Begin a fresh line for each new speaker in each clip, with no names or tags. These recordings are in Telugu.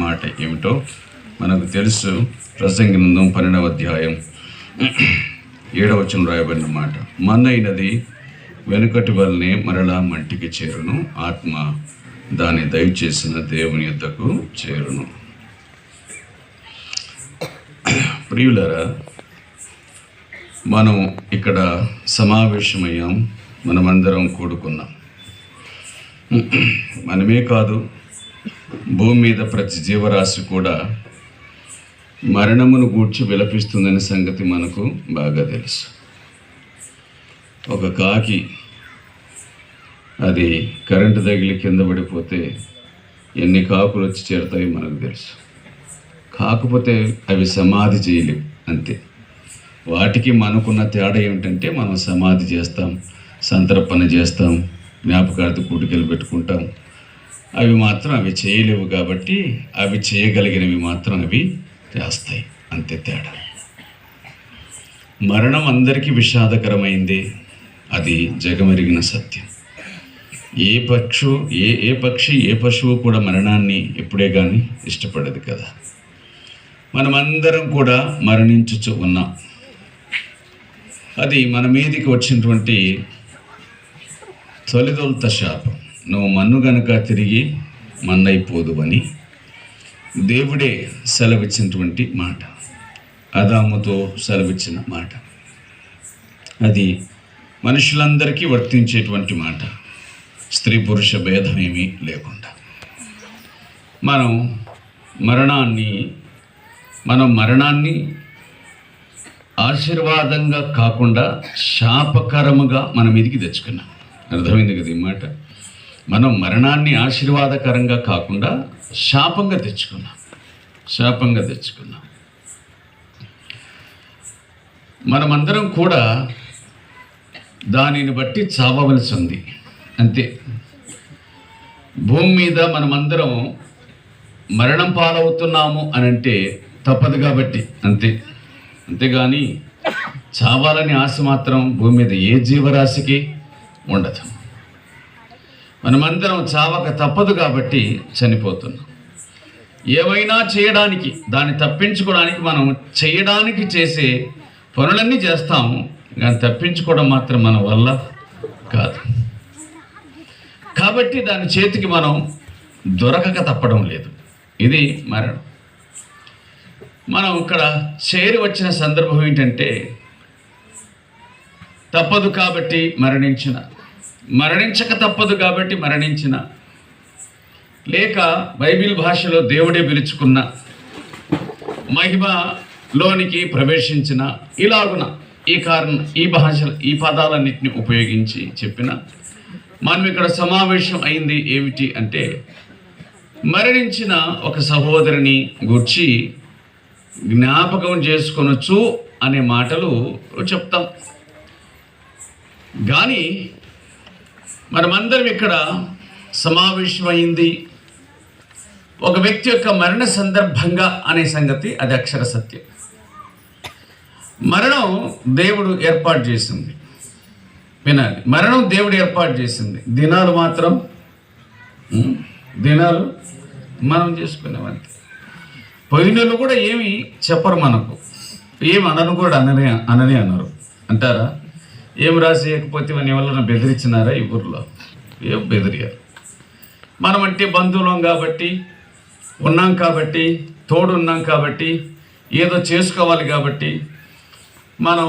మాట ఏమిటో మనకు తెలుసు. ప్రసంగినందం పన్నెండవ అధ్యాయం. ఏడవచనం రాయబడిన మాట. మన్నైనది వెనుకటి వల్లనే మరలా మంటికి చేరును. ఆత్మ దాన్ని దయచేసిన దేవుని యొద్దకు చేరును. ప్రియులరా మనం ఇక్కడ సమావేశమయ్యాం. మనమందరం కూడుకున్నాం. మనమే కాదు భూమి మీద ప్రతి జీవరాశి కూడా మరణమును గూర్చి విలపిస్తుందనే సంగతి మనకు బాగా తెలుసు. ఒక కాకి అది కరెంటు తగిలి కింద పడిపోతే ఎన్ని కాకులు వచ్చి చేరుతాయో మనకు తెలుసు. కాకపోతే అవి సమాధి చేయలేవు అంతే. వాటికి మనకున్న తేడా ఏమిటంటే మనం సమాధి చేస్తాం సంతర్పణ చేస్తాం జ్ఞాపకార్థ కూటికెళ్ళి పెట్టుకుంటాం అవి మాత్రం అవి చేయలేవు కాబట్టి అవి చేయగలిగినవి మాత్రం అవి చేస్తాయి అంతే తేడా. మరణం అందరికీ విషాదకరమైంది. అది జగమెరిగిన సత్యం. ఏ పక్షు ఏ ఏ పక్షి ఏ పశువు కూడా మరణాన్ని ఎప్పుడే కానీ ఇష్టపడదు కదా. మనమందరం కూడా మరణించుచు ఉన్నాం. అది మన మీదికి వచ్చినటువంటి తొలిదొలత శాపం. నువ్వు మన్ను గనుక తిరిగి మన్నైపోదు అని దేవుడే సెలవిచ్చినటువంటి మాట. అదాముతో సెలవిచ్చిన మాట. అది మనుషులందరికీ వర్తించేటువంటి మాట. స్త్రీ పురుష భేదం ఏమీ లేకుండా. మనం మరణాన్ని మనం మరణాన్ని ఆశీర్వాదంగా కాకుండా శాపకరముగా మన మీదకి తెచ్చుకున్నాం. అర్థమైంది కదా ఈ మాట? మనం మరణాన్ని ఆశీర్వాదకరంగా కాకుండా శాపంగా తెచ్చుకున్నాం. శాపంగా తెచ్చుకున్నాం. మనమందరం కూడా దానిని బట్టి చావవలసి ఉంది. అంతే. భూమి మీద మనమందరం మరణం పాలవుతున్నాము అని అంటే తప్పదు కాబట్టి అంతే. అంతేగాని చావాలని ఆశ మాత్రం భూమి మీద ఏ జీవరాశికి ఉండదు. మనమందరం చావక తప్పదు కాబట్టి చనిపోతున్నాం. ఏవైనా చేయడానికి దాన్ని తప్పించుకోవడానికి మనం చేయడానికి చేసే పనులన్నీ చేస్తాము కానీ తప్పించుకోవడం మాత్రం మన వల్ల కాదు. కాబట్టి దాని చేతికి మనం దొరకక తప్పడం లేదు. ఇది మరణం. మనం ఇక్కడ చేరి వచ్చిన సందర్భం ఏంటంటే తప్పదు కాబట్టి మరణించిన మరణించక తప్పదు కాబట్టి మరణించిన. లేక బైబిల్ భాషలో దేవుడే పిలుచుకున్న మహిమలోనికి ప్రవేశించిన ఇలాగున ఈ కారణం ఈ భాష ఈ పదాలన్నింటినీ ఉపయోగించి చెప్పిన మనం ఇక్కడ సమావేశం అయింది ఏమిటి అంటే మరణించిన ఒక సహోదరిని గూర్చి జ్ఞాపకం చేసుకొనొచ్చు అనే మాటలు చెప్తాం. కానీ మనమందరం ఇక్కడ సమావేశమైంది. ఒక వ్యక్తి యొక్క మరణ సందర్భంగా అనే సంగతి అది అక్షర సత్యం. మరణం దేవుడు ఏర్పాటు చేసింది. వినాలి. మరణం దేవుడు ఏర్పాటు చేసింది. దినాలు మాత్రం దినాలు మనం చేసుకునేవంతే. పోయినలు కూడా ఏమి చెప్పరు మనకు. ఏమి అనను కూడా అననే అననే అన్నారు. అంటారా? ఏం రాసేయకపోతే మన ఎవరైనా బెదిరించినారా ఈ ఊర్లో? ఏం బెదిరియారు మనం అంటే బంధువులం కాబట్టి ఉన్నాం కాబట్టి తోడున్నాం కాబట్టి ఏదో చేసుకోవాలి కాబట్టి మనం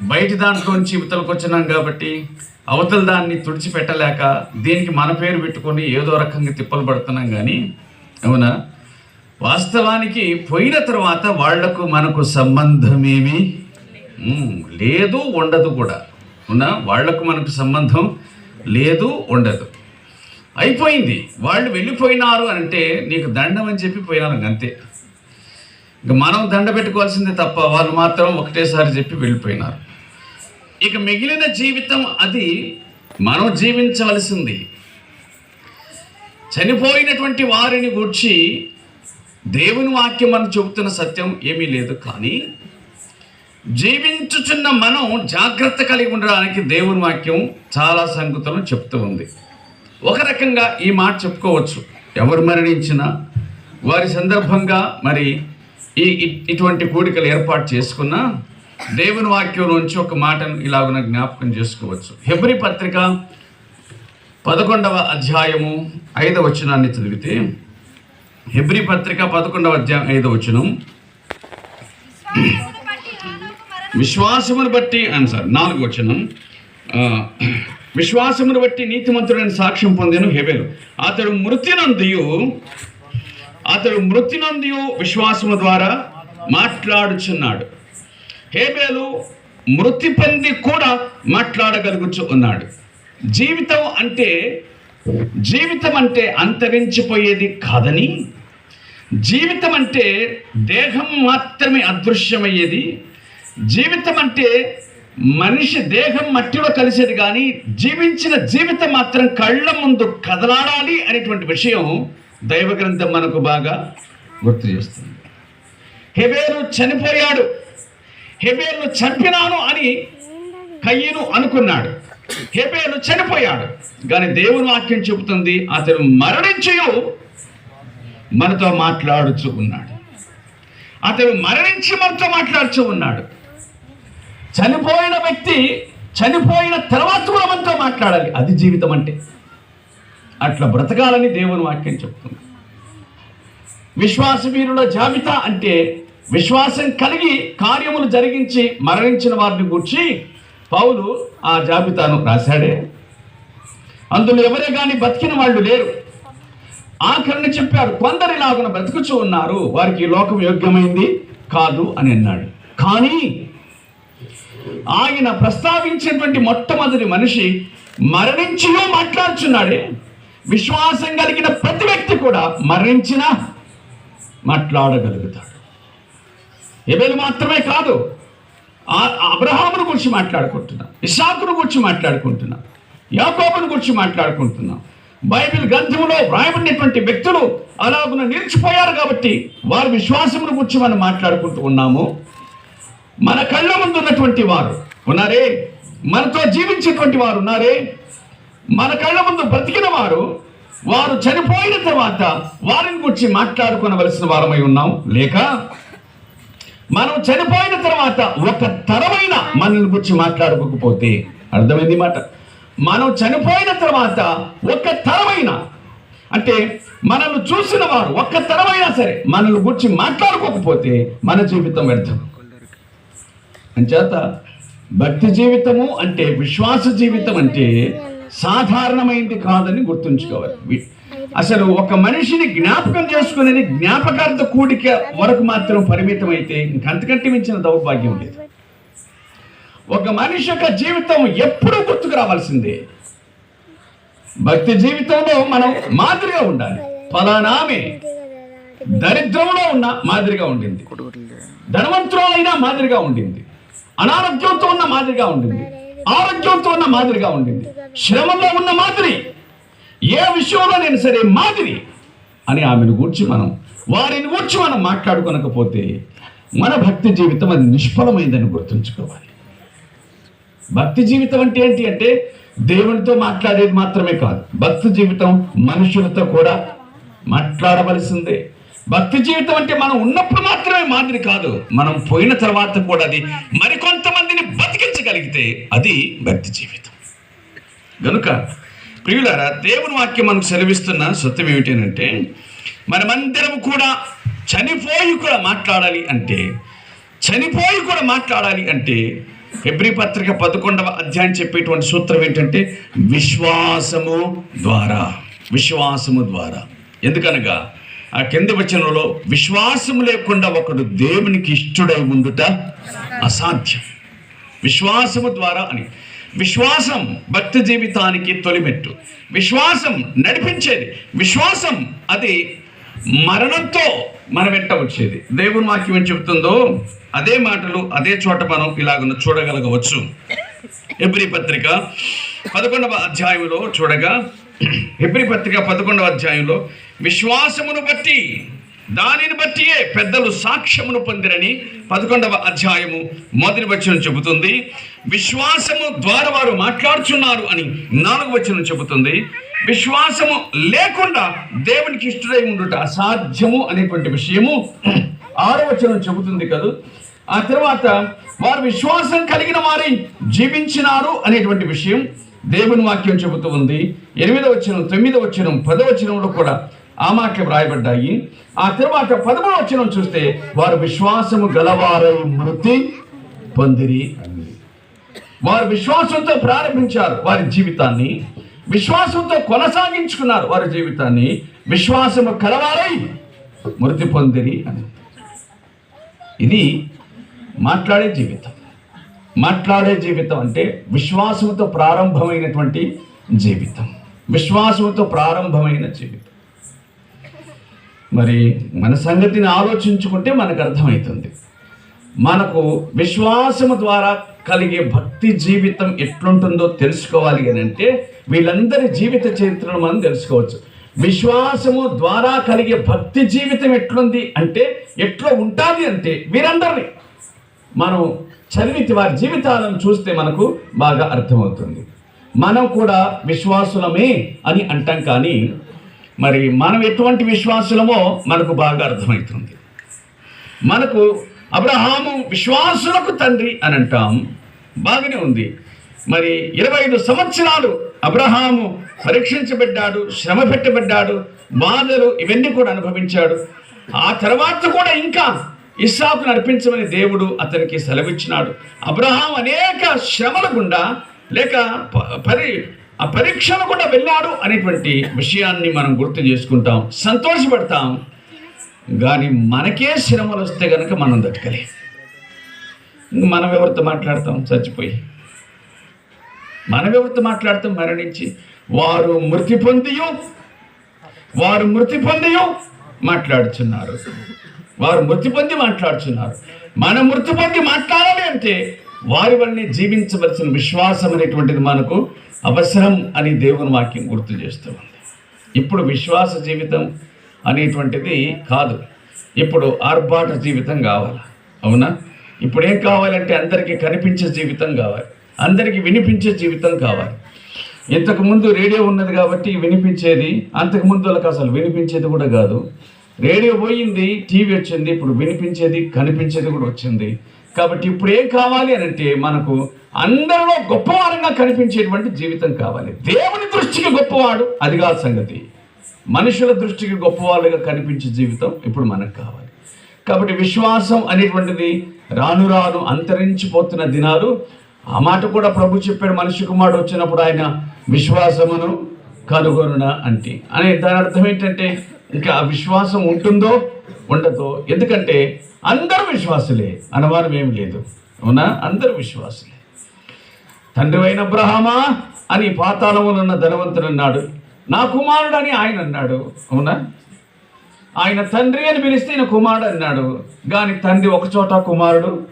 బయటి దాంట్లోంచి ఇవతలకు వచ్చినాం కాబట్టి అవతల దాన్ని తుడిచిపెట్టలేక దీనికి మన పేరు పెట్టుకొని ఏదో రకంగా తిప్పలు పడుతున్నాం కానీ అవునా? వాస్తవానికి పోయిన తర్వాత వాళ్ళకు మనకు సంబంధమేమీ? లేదు ఉండదు కూడా. ఉన్నా వాళ్ళకు మనకు సంబంధం లేదు ఉండదు. అయిపోయింది. వాళ్ళు వెళ్ళిపోయినారు అంటే నీకు దండం అని చెప్పి పోయినాను అంతే. ఇక మనం దండ పెట్టుకోవాల్సిందే తప్ప వాళ్ళు మాత్రం ఒకటేసారి చెప్పి వెళ్ళిపోయినారు. ఇక మిగిలిన జీవితం అది మనం జీవించవలసింది. చనిపోయినటువంటి వారిని గూర్చి దేవుని వాక్యం మనం చెబుతున్న సత్యం ఏమీ లేదు కానీ జీవించుచున్న మనం జాగ్రత్త కలిగి ఉండడానికి దేవుని వాక్యం చాలా సంగతులను చెప్తూ ఉంది. ఒక రకంగా ఈ మాట చెప్పుకోవచ్చు. ఎవరు మరణించినా వారి సందర్భంగా మరి ఈ ఇటువంటి కూడికలు ఏర్పాటు చేసుకున్న దేవుని వాక్యం నుంచి ఒక మాటను ఇలాగున జ్ఞాపకం చేసుకోవచ్చు. హెబ్రి పత్రిక పదకొండవ అధ్యాయము ఐదవ వచనాన్ని చదివితే హెబ్రి పత్రిక పదకొండవ అధ్యాయం ఐదవ వచనం. విశ్వాసమును బట్టి అని సార్ నాలుగు వచనం. విశ్వాసమును బట్టి నీతిమంతుడైన సాక్ష్యం పొందిన హెబెలు. అతడు మృతినందియు అతడు మృతినందియు విశ్వాసము ద్వారా మాట్లాడుచున్నాడు. హేబేలు మృతి పొంది కూడా మాట్లాడగలుగుచు ఉన్నాడు. జీవితం అంటే జీవితం అంటే అంతరించిపోయేది కాదని జీవితం అంటే దేహం మాత్రమే అదృశ్యమయ్యేది జీవితం అంటే మనిషి దేహం మట్టిలో కలిసేది కానీ జీవించిన జీవితం మాత్రం కళ్ళ ముందు కదలాడాలి అనేటువంటి విషయం దైవ గ్రంథం మనకు బాగా గుర్తు చేస్తుంది. హెబేలు చనిపోయాడు. హెబేలు చంపినాను అని కయ్యను అనుకున్నాడు. హెబేలు చనిపోయాడు. కానీ దేవుని వాక్యం చెబుతుంది అతను మరణించయు మనతో మాట్లాడుచు ఉన్నాడు. అతను మరణించి మనతో మాట్లాడుచు ఉన్నాడు. చనిపోయిన వ్యక్తి చనిపోయిన తర్వాత కూడా మనతో మాట్లాడాలి. అది జీవితం అంటే. అట్లా బ్రతకాలని దేవుని వాక్యం చెప్తుంది. విశ్వాసవీరుల జాబితా అంటే విశ్వాసం కలిగి కార్యములు జరిగించి మరణించిన వారిని గూర్చి పౌలు ఆ జాబితాను రాశాడే. అందులో ఎవరే కానీ బతికిన వాళ్ళు లేరు. ఆఖరిని చెప్పాడు కొందరిలాగున బ్రతుకుచూ ఉన్నారు. వారికి లోకం యోగ్యమైంది కాదు అని అన్నాడు. కానీ ఆయన ప్రస్తావించినటువంటి మొట్టమొదటి మనిషి మరణించియో మాట్లాడుచున్నాడే. విశ్వాసం కలిగిన ప్రతి వ్యక్తి కూడా మరణించిన మాట్లాడగలుగుతాడు. ఎబేలు మాత్రమే కాదు ఆ- అబ్రహామును గురించి మాట్లాడుకుంటున్నాం ఇషాకును గురించి మాట్లాడుకుంటున్నాం యాకోబును గురించి మాట్లాడుకుంటున్నాం. బైబిల్ గ్రంథంలో వ్రాయబడినటువంటి వ్యక్తులు అలాగున నిలిచిపోయారు కాబట్టి వారి విశ్వాసమును గురించి మనం మాట్లాడుకుంటూ ఉన్నాము. మన కళ్ళ ముందు ఉన్నటువంటి వారు ఉన్నారే? మనతో జీవించేటువంటి వారు ఉన్నారే? మన కళ్ళ ముందు బ్రతికిన వారు వారు చనిపోయిన తర్వాత వారిని గురించి మాట్లాడుకునవలసిన వారమై ఉన్నాం. లేక మనం చనిపోయిన తర్వాత ఒక తరమైన మనల్ని గురించి మాట్లాడుకోకపోతే అర్థమైంది మాట? మనం చనిపోయిన తర్వాత ఒక తరమైన అంటే మనల్ని చూసిన వారు ఒక్క తరమైనా సరే మనల్ని గురించి మాట్లాడుకోకపోతే మన జీవితం వ్యర్థం. అంచేత భక్తి జీవితము అంటే విశ్వాస జీవితం అంటే సాధారణమైంది కాదని గుర్తుంచుకోవాలి. అసలు ఒక మనిషిని జ్ఞాపకం చేసుకునేది జ్ఞాపకార్థ కూడిక వరకు మాత్రం పరిమితం అయితే ఇంకంతకంటే మించిన దౌర్భాగ్యం లేదు. ఒక మనిషి యొక్క జీవితం ఎప్పుడూ గుర్తుకు రావాల్సిందే. భక్తి జీవితంలో మనం మాదిరిగా ఉండాలి. ఫలానామే దరిద్రంలో ఉన్న మాదిరిగా ఉండింది. ధనవంతురాలైనా మాదిరిగా ఉండింది. అనారోగ్యంతో ఉన్న మాదిరిగా ఉండింది. ఆరోగ్యంతో ఉన్న మాదిరిగా ఉండింది. శ్రమలో ఉన్న మాదిరి. ఏ విషయంలో నేను సరే మాదిరి అని ఆమెను గూర్చి మనం వారిని గూర్చి మనం మాట్లాడుకోనకపోతే మన భక్తి జీవితం అది నిష్ఫలమైందని గుర్తుంచుకోవాలి. భక్తి జీవితం అంటే ఏంటి అంటే దేవునితో మాట్లాడేది మాత్రమే కాదు. భక్తి జీవితం మనుషులతో కూడా మాట్లాడవలసిందే. భక్తి జీవితం అంటే మనం ఉన్నప్పుడు మాత్రమే మాదిరి కాదు. మనం పోయిన తర్వాత కూడా అది మరికొంతమందిని బతికించగలిగితే అది భక్తి జీవితం. కనుక ప్రియులారా దేవుని వాక్యం మనకు సెలవిస్తున్న సత్యం ఏమిటంటే మనమందరం కూడా చనిపోయి కూడా మాట్లాడాలి అంటే చనిపోయి కూడా మాట్లాడాలి అంటే ఫిబ్రి పత్రిక పదకొండవ అధ్యాయం చెప్పేటువంటి సూత్రం ఏంటంటే విశ్వాసము ద్వారా. విశ్వాసము ద్వారా. ఎందుకనగా ఆ కింది వచనంలో విశ్వాసం లేకుండా ఒకడు దేవునికి ఇష్టడై ఉండుట అసాధ్యం. విశ్వాసము ద్వారా అని. విశ్వాసం భక్తి జీవితానికి తొలిమెట్టు. విశ్వాసం నడిపించేది. విశ్వాసం అది మరణంతో మన వెంట వచ్చేది. దేవుని వాక్యం ఏం చెబుతుందో? అదే మాటలు అదే చోట మనం ఇలాగ చూడగలగవచ్చు. ఎబ్రి పత్రిక పదకొండవ అధ్యాయంలో చూడగా హెబ్రి పత్రిక పదకొండవ అధ్యాయంలో విశ్వాసమును బట్టి దానిని బట్టియే పెద్దలు సాక్ష్యమును పొందిరని పదకొండవ అధ్యాయము మొదటి వచనం చెబుతుంది. విశ్వాసము ద్వారా వారు మాట్లాడుచున్నారు అని నాలుగు వచనం చెబుతుంది. విశ్వాసము లేకుండా దేవునికి ఇష్టడై ఉండుట అసాధ్యము అనేటువంటి విషయము ఆరో వచనం చెబుతుంది కదా. ఆ తర్వాత వారు విశ్వాసం కలిగిన వారై జీవించినారు అనేటువంటి విషయం దేవుని వాక్యం చెబుతూ ఉంది. ఎనిమిదవ వచనం తొమ్మిదవ వచనం పదవ వచనంలో కూడా ఆ మాటలు వ్రాయబడ్డాయి. ఆ తర్వాత పదమూడవ వచనం చూస్తే వారు విశ్వాసము గలవారై మృతి పొందిరి. వారు విశ్వాసంతో ప్రారంభించారు వారి జీవితాన్ని. విశ్వాసంతో కొనసాగించుకున్నారు వారి జీవితాన్ని. విశ్వాసము కలవారై మృతి పొందిరి అని. ఇది మాట్లాడే జీవితం. మాట్లాడే జీవితం అంటే విశ్వాసంతో ప్రారంభమైనటువంటి జీవితం. విశ్వాసంతో ప్రారంభమైన జీవితం. మరి మన సంగతిని ఆలోచించుకుంటే మనకు అర్థమవుతుంది. మనకు విశ్వాసము ద్వారా కలిగే భక్తి జీవితం ఎట్లుంటుందో తెలుసుకోవాలి అని అంటే వీళ్ళందరి జీవిత చరిత్రను మనం తెలుసుకోవచ్చు. విశ్వాసము ద్వారా కలిగే భక్తి జీవితం ఎట్లుంది అంటే ఎట్లా ఉంటుంది అంటే వీరందరినీ. మనం చదివితే వారి జీవితాలను చూస్తే మనకు బాగా అర్థమవుతుంది. మనం కూడా విశ్వాసులమే అని అంటాం కానీ మరి మనం ఎటువంటి విశ్వాసులమో మనకు బాగా అర్థమవుతుంది. మనకు అబ్రహాము విశ్వాసులకు తండ్రి అని అంటాం. బాగానే ఉంది. మరి ఇరవై ఐదు సంవత్సరాలు అబ్రహాము పరీక్షించబడ్డాడు శ్రమ పెట్టబడ్డాడు బాధలు ఇవన్నీ కూడా అనుభవించాడు. ఆ తర్వాత కూడా ఇంకా ఇస్సాకు నడిపించమని దేవుడు అతనికి సెలవిచ్చినాడు. అబ్రహాం అనేక శ్రమల గుండా లేక ప- పరి ఆ పరీక్షలు కూడా వెళ్ళాడు అనేటువంటి విషయాన్ని మనం గుర్తు చేసుకుంటాం. సంతోషపడతాం. కానీ మనకే శ్రమలు వస్తే కనుక మనం దట్టకలే మనం ఎవరితో మాట్లాడతాం? చచ్చిపోయి. మనం ఎవరితో మాట్లాడతాం? మరణించి. వారు మృతి పొందియు వారు మృతి పొందియు మాట్లాడుచున్నారు. వారు మృతి పొంది మాట్లాడుచున్నారు. మనం మృతి పొంది మాట్లాడాలి అంటే వారి వల్లనే జీవించవలసిన విశ్వాసం అనేటువంటిది మనకు అవసరం అని దేవుని వాక్యం గుర్తు చేస్తూ ఉంది. ఇప్పుడు విశ్వాస జీవితం అనేటువంటిది కాదు. ఇప్పుడు ఆర్భాట జీవితం కావాలి. అవునా? ఇప్పుడు ఏం కావాలంటే అందరికీ కనిపించే జీవితం కావాలి. అందరికీ వినిపించే జీవితం కావాలి. ఇంతకు ముందు రేడియో ఉన్నది కాబట్టి వినిపించేది అంతకు ముందు వాళ్ళకి అసలు వినిపించేది కూడా కాదు. రేడియో పోయింది టీవీ వచ్చింది ఇప్పుడు వినిపించేది కనిపించేది కూడా వచ్చింది. కాబట్టి ఇప్పుడు ఏం కావాలి అని అంటే మనకు అందరిలో గొప్పవారంగా కనిపించేటువంటి జీవితం కావాలి. దేవుని దృష్టికి గొప్పవాడు అది కాదు సంగతి. మనుషుల దృష్టికి గొప్పవాళ్ళుగా కనిపించే జీవితం ఇప్పుడు మనకు కావాలి. కాబట్టి విశ్వాసం అనేటువంటిది రాను రాను అంతరించిపోతున్న దినాలు. ఆ మాట కూడా ప్రభు చెప్పాడు మనిషి కుమారుడు వచ్చినప్పుడు ఆయన విశ్వాసమును కనుగొనున అంటే. అనే దాని అర్థం ఏంటంటే ఇంకా ఆ విశ్వాసం ఉంటుందో ఉండదో? ఎందుకంటే అందరూ విశ్వాసులే అనవారం ఏమి లేదు. అవునా? అందరూ విశ్వాసులే. తండ్రి అయిన అబ్రహామా అని పాతాళములో ఉన్న ధనవంతుడు అన్నాడు. నా కుమారుడు అని ఆయన అన్నాడు. అవునా? ఆయన తండ్రి అని పిలిస్తే ఈయన కుమారుడు అన్నాడు. కానీ తండ్రి ఒక చోట కుమారుడు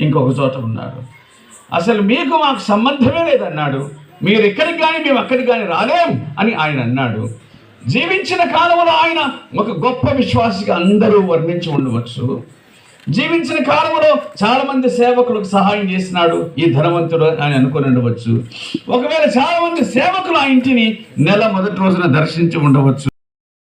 ఇంకొక చోట ఉన్నాడు అసలు మీకు మాకు సంబంధమే లేదన్నాడు. మీరు ఇక్కడికి కానీ మేము అక్కడికి కానీ రాలేం అని ఆయన అన్నాడు. జీవించిన కాలంలో ఆయన ఒక గొప్ప విశ్వాసిగా అందరూ వర్ణించి ఉండవచ్చు. జీవించిన కాలంలో చాలా మంది సేవకులకు సహాయం చేసినాడు ఈ ధనవంతుడు అని అనుకుని ఉండవచ్చు. ఒకవేళ చాలా మంది సేవకులు ఆ ఇంటిని నెల మొదటి రోజున దర్శించి ఉండవచ్చు.